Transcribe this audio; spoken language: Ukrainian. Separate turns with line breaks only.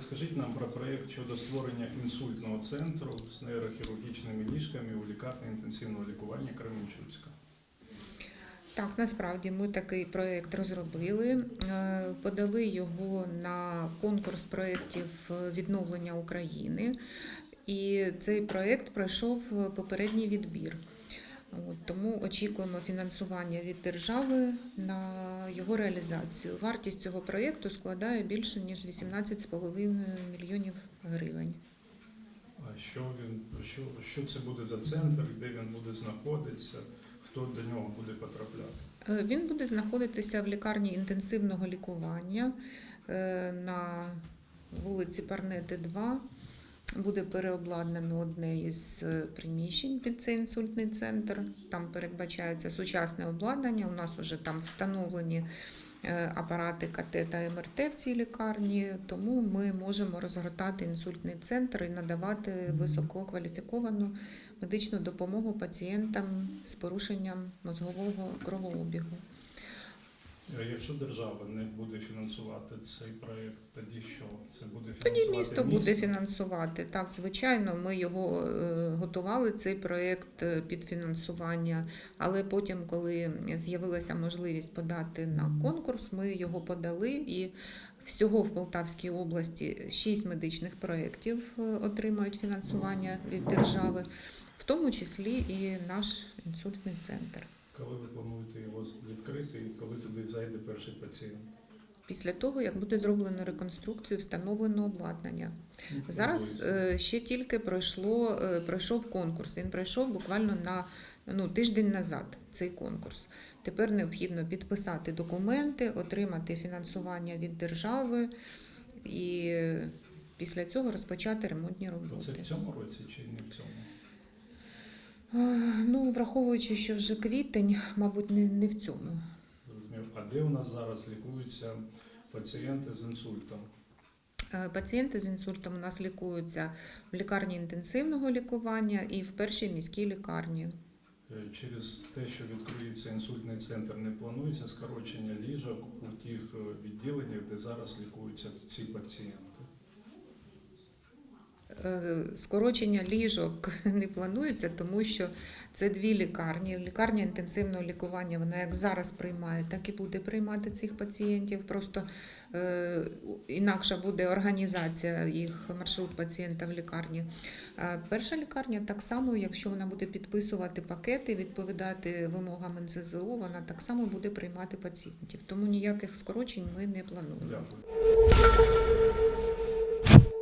Розкажіть нам про проєкт щодо створення інсультного центру з нейрохірургічними ліжками у лікарні інтенсивного лікування Кременчуцька.
Так, насправді ми такий проєкт розробили, е, подали його на конкурс проєктів відновлення України, і цей проєкт пройшов попередній відбір. От, тому очікуємо фінансування від держави на його реалізацію. Вартість цього проєкту складає більше ніж 18,5 мільйонів гривень.
А що він що, що це буде за центр, де він буде знаходитися, хто до нього буде потрапляти?
Е, Він буде знаходитися в лікарні інтенсивного лікування е, на вулиці Парнети 2. Буде переобладнано одне із е, приміщень під цей інсультний центр. Там передбачається сучасне обладнання. У нас вже там встановлені е, апарати КТ та МРТ в цій лікарні, тому ми можемо розгортати інсультний центр і надавати висококваліфіковану медичну допомогу пацієнтам з порушенням мозгового кровообігу.
Якщо держава не буде фінансувати цей проєкт, тоді що? Це буде
Тоді
фінансувати
місто буде фінансувати. Так, звичайно, ми його е, готували, цей проєкт е, під фінансування. Але потім, коли з'явилася можливість подати на конкурс, ми його подали і всього в Полтавській області шість медичних проєктів е, отримають фінансування від держави, в тому числі і наш інсультний центр.
Коли ви плануєте його відкрити і коли туди зайде перший пацієнт?
Після того, як буде зроблено реконструкцію, встановлено обладнання. Зараз е, ще тільки пройшло, е, пройшов конкурс. Він пройшов буквально на ну, тиждень назад цей конкурс. Тепер необхідно підписати документи, отримати фінансування від держави і після цього розпочати ремонтні
То це в цьому році чи не в цьому?
Ну, враховуючи, що вже квітень, мабуть, не, не в цьому.
Зрозумів. А де у нас зараз лікуються пацієнти з інсультом?
Е, Пацієнти з інсультом у нас лікуються в лікарні інтенсивного лікування і в першій міській лікарні.
Е, Через те, що відкриється інсультний центр, не планується скорочення ліжок у тих е, відділеннях, де зараз лікуються ці пацієнти.
Е, Скорочення ліжок не планується, тому що це дві лікарні. Лікарня інтенсивного лікування, вона як зараз приймає, так і буде приймати цих пацієнтів. Просто е, інакша буде організація їх маршрут пацієнта в лікарні. Перша лікарня так само, якщо вона буде підписувати пакети, відповідати вимогам НСЗУ, вона так само буде приймати пацієнтів. Тому ніяких скорочень ми не плануємо.
Дякую.